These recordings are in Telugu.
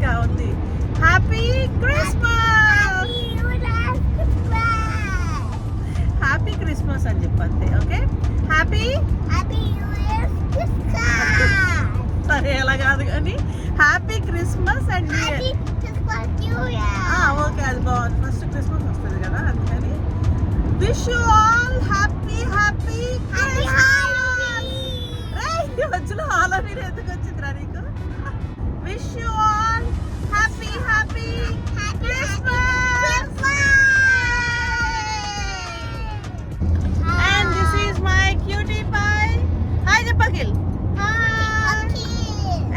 ఇంకా ఉంది హ్యాపీ క్రిస్మస్ హ్యాపీ క్రిస్మస్ అని చెప్పండి ఓకే? హ్యాపీ సరే అలా కాదు కానీ హ్యాపీ క్రిస్మస్ అండ్ ఓకే అది బాగుంది. ఫస్ట్ క్రిస్మస్ వస్తుంది కదా అందుకని. Wish you hi చెప్పకిల్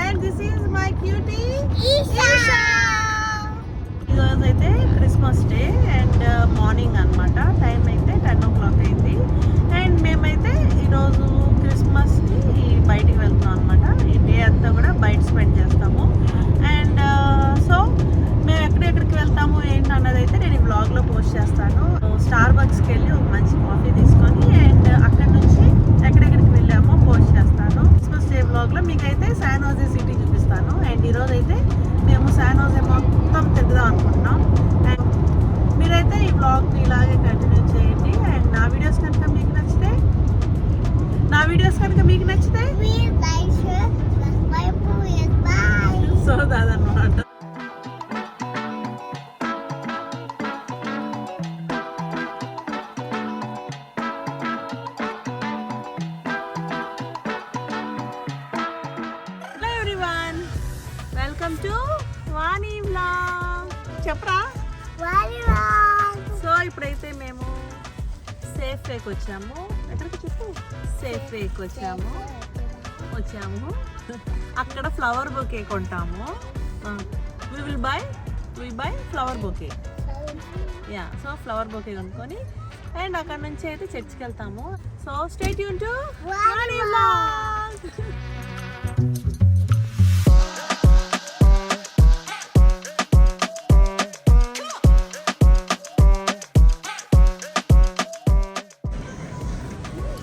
and this is my cutie ఈరోజు అయితే క్రిస్మస్ డే అండ్ మార్నింగ్ అన్నమాట. టైం అయితే టెన్ ఓ క్లాక్ అయింది శానోజే సిటీ చూపిస్తాను. అండ్ ఈరోజు అయితే మేము శాన్ మొత్తం తిరుగుదాం అనుకుంటున్నాం. అండ్ మీరైతే ఈ వ్లాగ్ని ఇలాగే కంటిన్యూ చేయండి. అండ్ నా వీడియోస్ కనుక మీకు నచ్చితే నా వీడియోస్ కనుక మీకు నచ్చితే చెప్పరా? సో ఇప్పుడైతే మేము సేఫ్ వేకి వచ్చాము. ఎక్కడికి చెప్పు? సేఫ్ వేకి వచ్చాము. వచ్చాము. అక్కడ flower bouquet కొంటాము. We will buy we buy flower bouquet. Yeah so flower bouquet కొనుక్కొని అండ్ అక్కడ నుంచి అయితే చర్చ్కి వెళ్తాము. సో స్టేట్ యూన్ టు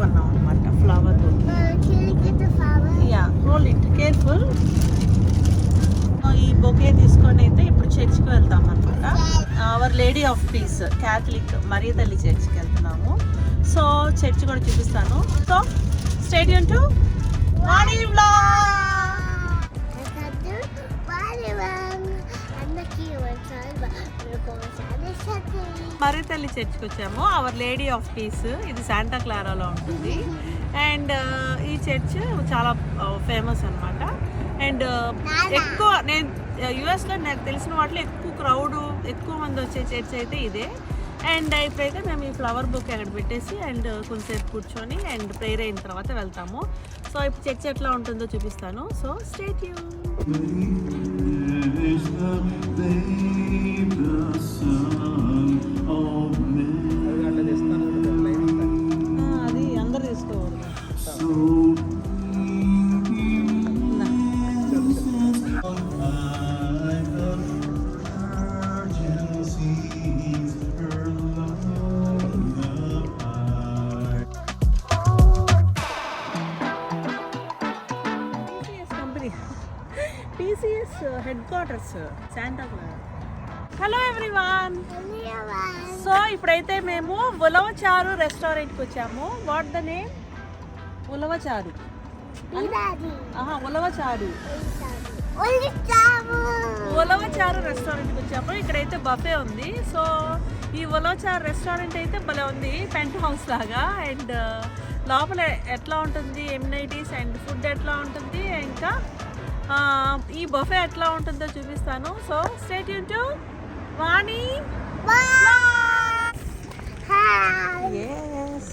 కొన్నాం అనమాట flower? Yeah hold it careful ఈ బొకే తీసుకొని అయితే ఇప్పుడు చర్చ్కి వెళ్తాం అనమాట our lady of peace Catholic మరియ తల్లి చర్చ్కి వెళ్తున్నాము. సో చర్చ్ కూడా చూపిస్తాను. సో స్టేడియం టు తల్లి చర్చ్కి వచ్చాము అవర్ లేడీ ఆఫ్ పీస్ ఇది శాంటా క్లారాలో ఉంటుంది. అండ్ uh, ఈ చర్చ్ చాలా ఫేమస్ అనమాట అండ్ ఎక్కువ నేను uh, యుఎస్లో నాకు తెలిసిన వాటిలో ఎక్కువ క్రౌడ్ ఎక్కువ మంది వచ్చే చర్చ్ అయితే ఇదే. అండ్ ఇప్పుడైతే మేము ఈ ఫ్లవర్ బుక్ అక్కడ పెట్టేసి అండ్ కొంతసేపు కూర్చొని అండ్ ప్రేయర్ అయిన తర్వాత వెళ్తాము. సో ఇప్పుడు చర్చ్ ఎట్లా ఉంటుందో చూపిస్తాను. So state you Santa hello everyone so ఇప్పుడైతే మేము ఉలవచారు రెస్టారెంట్కి వచ్చాము. What the name Ulavacharu. ఆహా ఉలవచారు. ఉలవచారు రెస్టారెంట్కి వచ్చాము. ఇక్కడైతే బఫే ఉంది. సో ఈ ఉలవచారు రెస్టారెంట్ అయితే భలే ఉంది. పెంట్ హౌస్ లాగా. అండ్ లోపల ఎట్లా ఉంటుంది? ఎమ్యూనిటీస్ అండ్ ఫుడ్ ఎట్లా ఉంటుంది? ఇంకా ఈ బఫే ఎట్లా ఉంటుందో చూపిస్తాను. సో స్టేట్ టు వాణి ఎస్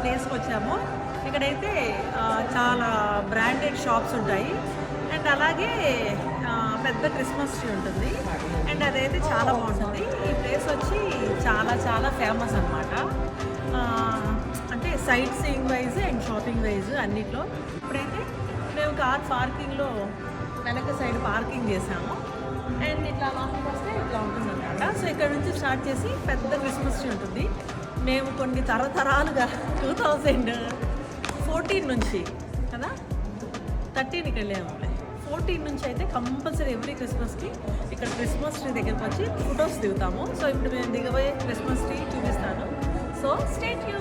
ప్లేస్కి వచ్చాము ఇక్కడైతే చాలా బ్రాండెడ్ షాప్స్ ఉంటాయి. అండ్ అలాగే పెద్ద క్రిస్మస్ ట్రీ ఉంటుంది. అండ్ అదైతే చాలా బాగుంటుంది. ఈ ప్లేస్ వచ్చి చాలా చాలా ఫేమస్ అనమాట అంటే sightseeing wise and shopping wise అన్నిట్లో. ఇప్పుడైతే మేము కార్ పార్కింగ్లో వెనక సైడ్ పార్కింగ్ చేసాము. అండ్ ఇట్లా లోపలికి వస్తే ఇట్లా ఉంటుంది అనమాట సో ఇక్కడ నుంచి స్టార్ట్ చేసి పెద్ద క్రిస్మస్ ట్రీ ఉంటుంది. మేము కొన్ని తరతరాలుగా టూ థౌజండ్ ఫోర్టీన్ నుంచి కదా? థర్టీన్కి వెళ్ళాము. ఫోర్టీన్ నుంచి అయితే కంపల్సరీ ఎవ్రీ క్రిస్మస్కి ఇక్కడ క్రిస్మస్ ట్రీ దగ్గరకు వచ్చి ఫొటోస్ దిగుతాము. సో ఇప్పుడు మేము దిగబోయే క్రిస్మస్ ట్రీ చూపిస్తాను. సో స్టేట్ యూ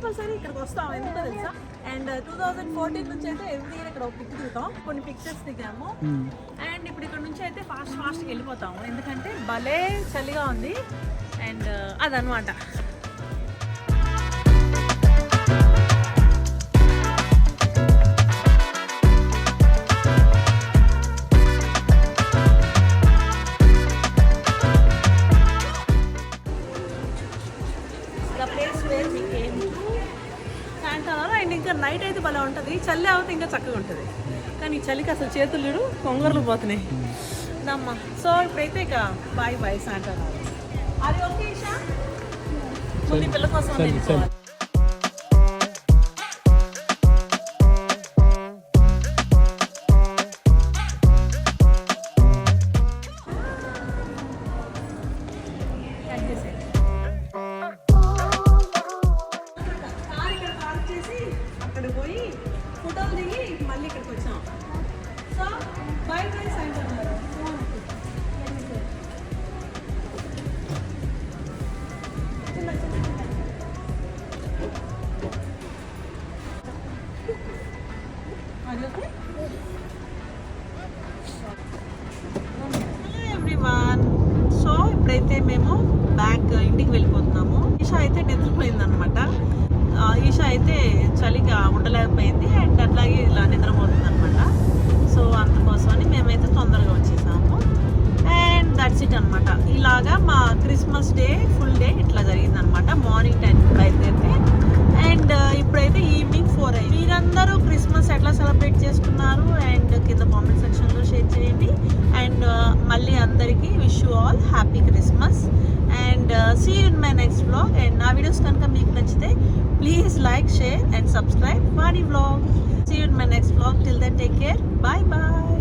కంపల్సరీ ఇక్కడికి వస్తాం. ఎందుకో తెలుసా? అండ్ టూ థౌజండ్ ఫోర్టీన్ నుంచి అయితే ఎవ్రీ ఇయర్ ఇక్కడ ఒక పిక్ దిగుతాం. కొన్ని పిక్చర్స్ దిగాము. అండ్ ఇప్పుడు ఇక్కడ నుంచి అయితే ఫాస్ట్ ఫాస్ట్గా వెళ్ళిపోతాము. ఎందుకంటే భలే చలిగా ఉంది. అండ్ అదనమాట చలికి అసలు చేతులు చూడు కొంగర్లు పోతున్నాయి. దమ్మా. సో ఇప్పుడైతే ఇక బాయ్ బాయ్ సాయంకాలం అది ఓకే ఇషా? ముందు ఈ పిల్ల కోసం వెళ్ళిపోవాలి అక్కడ పోయి ఫోటోలు దిగి మళ్ళీ ఇక్కడికి వచ్చాం. ఎవ్రీవాన్ సో ఇప్పుడైతే మేము బ్యాక్ uh, ఇంటికి వెళ్ళిపోతున్నాము. ఈషా అయితే నిద్రపోయింది అనమాట ఈషా అయితే చలిగా ఉండలేకపోయింది అండ్ అట్లాగే ఇలా నిద్రపోతుంది అనమాట సో అందుకోసమని మేమైతే తొందరగా వచ్చేసాము. అండ్ దట్స్ ఇట్ అనమాట ఇలాగా మా క్రిస్మస్ డే ఫుల్ డే ఇట్లా జరిగిందనమాట మార్నింగ్ టెన్ బయలుదేరితే అండ్ uh, ఇప్పుడైతే ఈవినింగ్ ఫోర్ అయింది. మీరందరూ క్రిస్మస్ ఎట్లా సెలబ్రేట్ చేసుకున్నారు? అండ్ కింద కామెంట్ సెక్షన్లో షేర్ చేయండి. అండ్ uh, మళ్ళీ అందరికీ wish you all happy Christmas and see in my next blog and నా వీడియోస్ కనుక మీకు నచ్చితే please like share and subscribe Vani blog see in my next blog till then take care bye bye